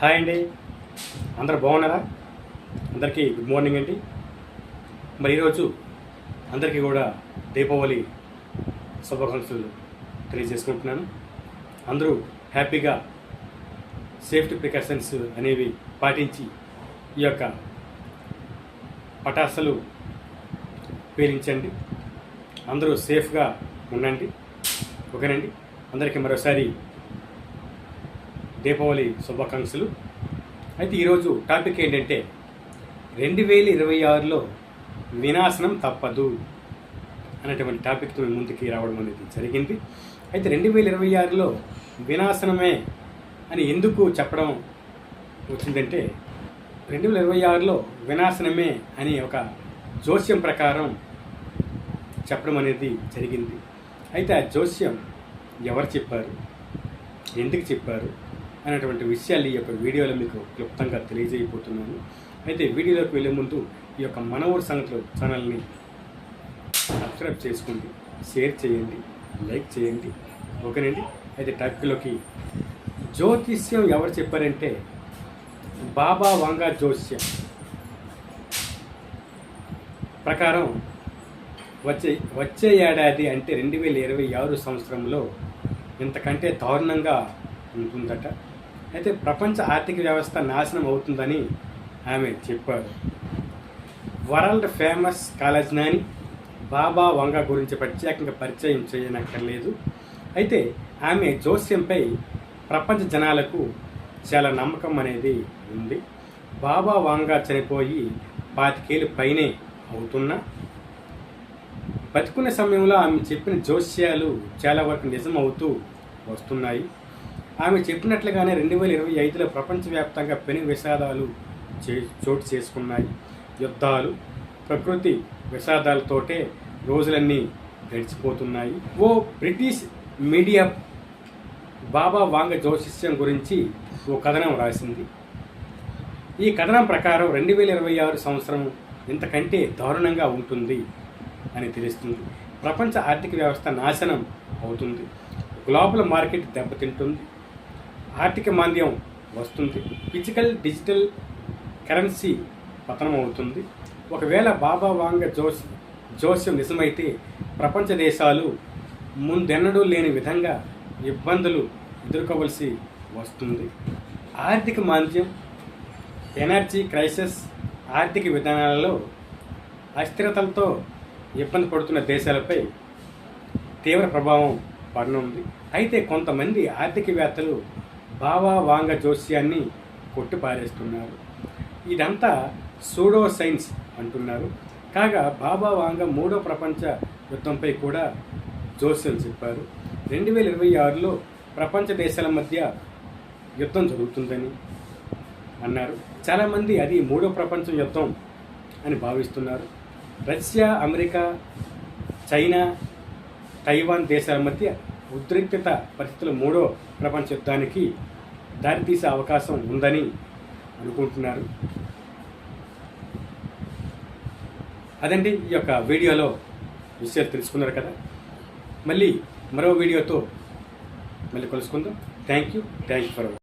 Hi అండి. అందరు బాగున్నారా? అందరికీ గుడ్ మార్నింగ్ అండి. మరి ఈరోజు అందరికీ కూడా దీపావళి శుభాకాంక్షలు తెలియజేసుకుంటున్నాను. అందరూ హ్యాపీగా సేఫ్టీ ప్రికాషన్స్ అనేవి పాటించి ఈ యొక్క పటాసులు పేలించండి అందరూ సేఫ్గా ఉండండి. ఓకేనండి? అందరికీ మరోసారి దీపావళి శుభాకాంక్షలు. అయితే ఈరోజు టాపిక్ ఏంటంటే రెండు వేల ఇరవై ఆరులో వినాశనం తప్పదు అనేటువంటి టాపిక్తో మేము ముందుకి రావడం అనేది జరిగింది. అయితే రెండు వేల ఇరవై ఆరులో వినాశనమే అని ఎందుకు చెప్పడం వచ్చిందంటే రెండు వేల ఇరవై ఆరులో వినాశనమే అని ఒక జోస్యం ప్రకారం చెప్పడం అనేది జరిగింది. అయితే ఆ జోస్యం ఎవరు చెప్పారు? ఎందుకు చెప్పారు? అనేటువంటి విషయాలు ఈ యొక్క వీడియోలో మీకు క్లుప్తంగా తెలియజేయబోతున్నాను. అయితే వీడియోలోకి వెళ్ళే ముందు ఈ యొక్క మనవర్ సంగతిలో ఛానల్ని సబ్స్క్రైబ్ చేసుకోండి షేర్ చేయండి లైక్ చేయండి. ఓకేనండి? అయితే టాపిక్లోకి జ్యోతిష్యం ఎవరు చెప్పారంటే బాబా వంగా జ్యోతిష్యం ప్రకారం వచ్చే వచ్చే ఏడాది అంటే రెండు వేల ఇరవై ఆరు సంవత్సరంలో ఇంతకంటే దారుణంగా ఉంటుందట. అయితే ప్రపంచ ఆర్థిక వ్యవస్థ నాశనం అవుతుందని ఆమె చెప్పారు. వరల్డ్ ఫేమస్ కాలేజ్ నాని బాబా వంగ గురించి ప్రత్యేకంగా పరిచయం చేయనక్కర్లేదు. అయితే ఆమె జోస్యంపై ప్రపంచ జనాలకు చాలా నమ్మకం అనేది ఉంది. బాబా వాంగా చనిపోయి పాతికేళ్ళు పైనే అవుతున్నా. బతుకునే సమయంలో ఆమె చెప్పిన జోస్యాలు చాలా వరకు నిజం అవుతూ వస్తున్నాయి. ఆమె చెప్పినట్లుగానే రెండు వేల ఇరవై ఐదులో ప్రపంచవ్యాప్తంగా పెను విషాదాలు చే చోటు చేసుకున్నాయి. యుద్ధాలు ప్రకృతి విషాదాలతోటే రోజులన్నీ గడిచిపోతున్నాయి. ఓ బ్రిటిష్ మీడియా బాబా వాంగ జ్యోతిష్యం గురించి ఓ కథనం రాసింది. ఈ కథనం ప్రకారం రెండు వేల ఇరవై ఆరు సంవత్సరం ఇంతకంటే దారుణంగా ఉంటుంది అని తెలుస్తుంది. ప్రపంచ ఆర్థిక వ్యవస్థ నాశనం అవుతుంది. గ్లోబల్ మార్కెట్ దెబ్బతింటుంది. ఆర్థిక మాంద్యం వస్తుంది. ఫిజికల్ డిజిటల్ కరెన్సీ పతనం అవుతుంది ఒకవేళ బాబా వాంగ జోస్ జోస్యం నిజమైతే ప్రపంచ దేశాలు ముందెన్నడూ లేని విధంగా ఇబ్బందులు ఎదుర్కోవలసి వస్తుంది. ఆర్థిక మాంద్యం ఎనర్జీ క్రైసిస్ ఆర్థిక విధానాలలో అస్థిరతలతో ఇబ్బంది పడుతున్న దేశాలపై తీవ్ర ప్రభావం పడనుంది. అయితే కొంతమంది ఆర్థికవేత్తలు బావా వాంగ జోస్యాన్ని కొట్టిపారేస్తున్నారు. ఇదంతా సూడో సైన్స్ అంటున్నారు. కాగా బాబా వాంగ మూడో ప్రపంచ యుద్ధంపై కూడా జోస్యం చెప్పారు. రెండు వేల ఇరవై ఆరులో ప్రపంచ దేశాల మధ్య యుద్ధం జరుగుతుందని అన్నారు. చాలామంది అది మూడో ప్రపంచ యుద్ధం అని భావిస్తున్నారు. రష్యా అమెరికా చైనా తైవాన్ దేశాల మధ్య ఉద్రిక్తత పరిస్థితులు మూడో ప్రపంచ యుద్ధానికి దారితీసే అవకాశం ఉందని అనుకుంటున్నారు. అదండి ఈ యొక్క వీడియోలో విషయాలు తెలుసుకున్నారు కదా. మళ్ళీ మరో వీడియోతో మళ్ళీ కలుసుకుందాం. Thank you thank you for watching